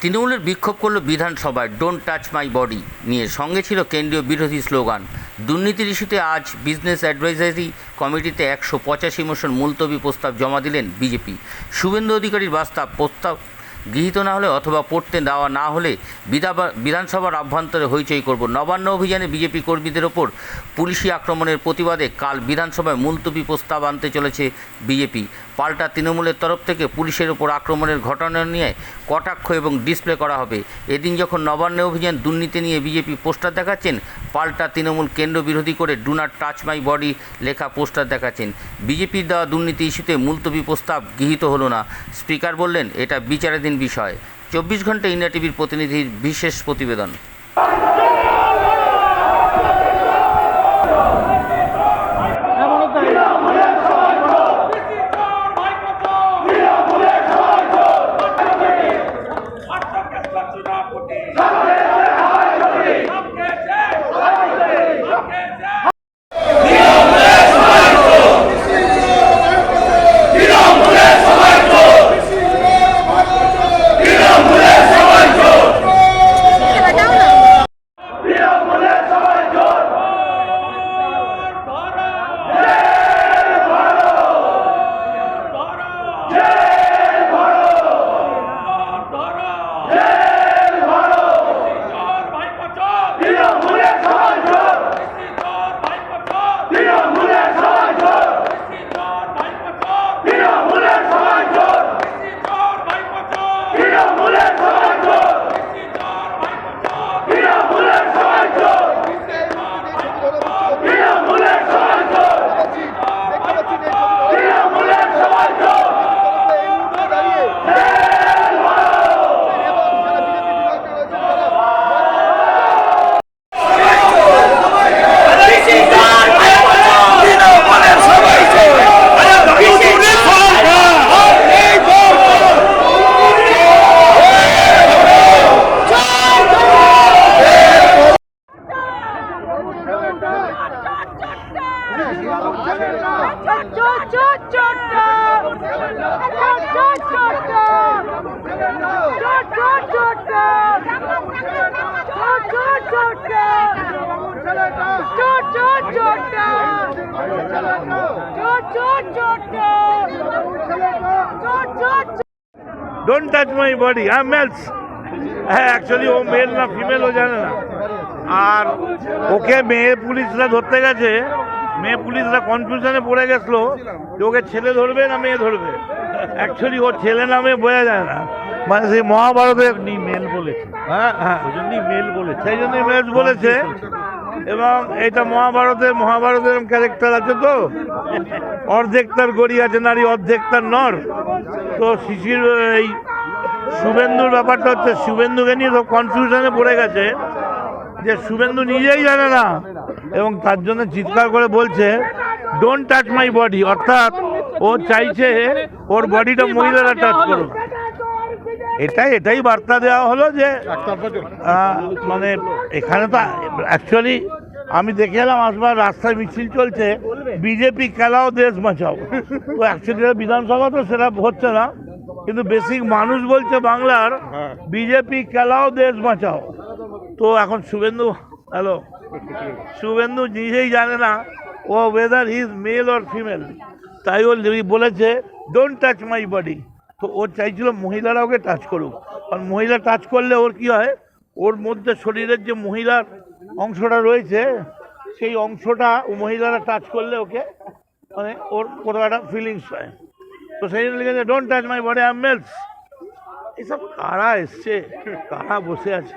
তৃণমূলের বিক্ষোভ করল বিধানসভায় ডোন্ট টাচ মাই বডি নিয়ে। সঙ্গে ছিল কেন্দ্রীয় বিরোধী স্লোগান, দুর্নীতির ইস্যুতে আজ বিজনেস অ্যাডভাইজারি কমিটিতে একশো পঁচাশি মোশন মুলতবি প্রস্তাব জমা দিলেন বিজেপি। শুভেন্দু অধিকারীর বাস্তাব প্রস্তাব গৃহীত না হলে অথবা পড়তে দেওয়া না হলে বিধানসভার অভ্যন্তরে হইচই করব। নবান্ন অভিযানে বিজেপি কর্মীদের ওপর পুলিশি আক্রমণের প্রতিবাদে কাল বিধানসভায় মুলতবি প্রস্তাব আনতে চলেছে বিজেপি। পাল্টা তৃণমূলের তরফ থেকে পুলিশের ওপর আক্রমণের ঘটনা নিয়ে কটাক্ষ এবং ডিসপ্লে করা হবে। এদিন যখন নবান্ন অভিযান দুর্নীতি নিয়ে বিজেপি পোস্টার দেখাচ্ছেন পাল্টা তৃণমূল কেন্দ্র বিরোধী করে ডু টাচ মাই বডি লেখা পোস্টার দেখাচ্ছেন। বিজেপির দেওয়া দুর্নীতি ইস্যুতে মুলতবি প্রস্তাব গৃহীত হলো না। স্পিকার বললেন, এটা বিচারাধীন বিষয়। চব্বিশ ঘণ্টা ইন্ডিয়া টিভির প্রতিনিধির বিশেষ প্রতিবেদন। ¡Ah! Don't touch my body I males হ্যাঁ অ্যাকচুয়ালি ও মেল না ফিমেল ও জানে না। আর ওকে মেয়ে পুলিশরা ধরতে গেছে মেয়ে পুলিশরা কনফিউশনে পড়ে গেছিল যে ওকে ছেলে ধরবে না মেয়ে ধরবে। অ্যাকচুয়ালি ওর ছেলে নামে বোঝা যায় না। মানে সেই মহাভারতে মেল বলেছে। হ্যাঁ হ্যাঁ। ওই জন্যই মেল বলেছে। সেই জন্যই মেলস বলেছে। এবং এটা মহাভারতের মহাভারতের ক্যারেক্টার আছে তো। অর্ধেক তার গড়ি আছে নারী অর্ধেক তার নর। তো শিশির এই শুভেন্দুর ব্যাপারটা হচ্ছে শুভেন্দুকে নিয়ে সব কনফিউশনে পড়ে গেছে। যে শুভেন্দু নিজেই জানে না এবং তার জন্য চিৎকার করে বলছে ডোন্ট টাচ মাই বডি অর্থাৎ ও চাইছে ওর বডিটা মহিলারা টাচ করুক। এটাই এটাই বার্তা দেওয়া হলো যে মানে এখানে তো অ্যাকচুয়ালি আমি দেখে এলাম আসবার রাস্তায় মিছিল চলছে বিজেপি খেলাও দেশ বাঁচাও। তো অ্যাকচুয়ালি বিধানসভা তো সেটা হচ্ছে না কিন্তু বেসিক মানুষ বলছে বাংলার বিজেপি খেলাও দেশ বাঁচাও। তো এখন শুভেন্দু হ্যালো শুভেন্দু নিজেই জানে না ও whether is male or female তাই ও বলেছে ডোন্ট টাচ মাই বডি তো ও চাইছিল মহিলারা ওকে টাচ করুক। আর মহিলা টাচ করলে ওর কি হয়? ওর মধ্যে শরীরের যে মহিলার অংশটা রয়েছে, সেই অংশটা ও মহিলারা টাচ করলে ওকে মানে ওর কোথাও একটা ফিলিংস পায় তো সেই জন্য লিখেছে don't touch my body I males এসব কারা এসছে? কারা বসে আছে?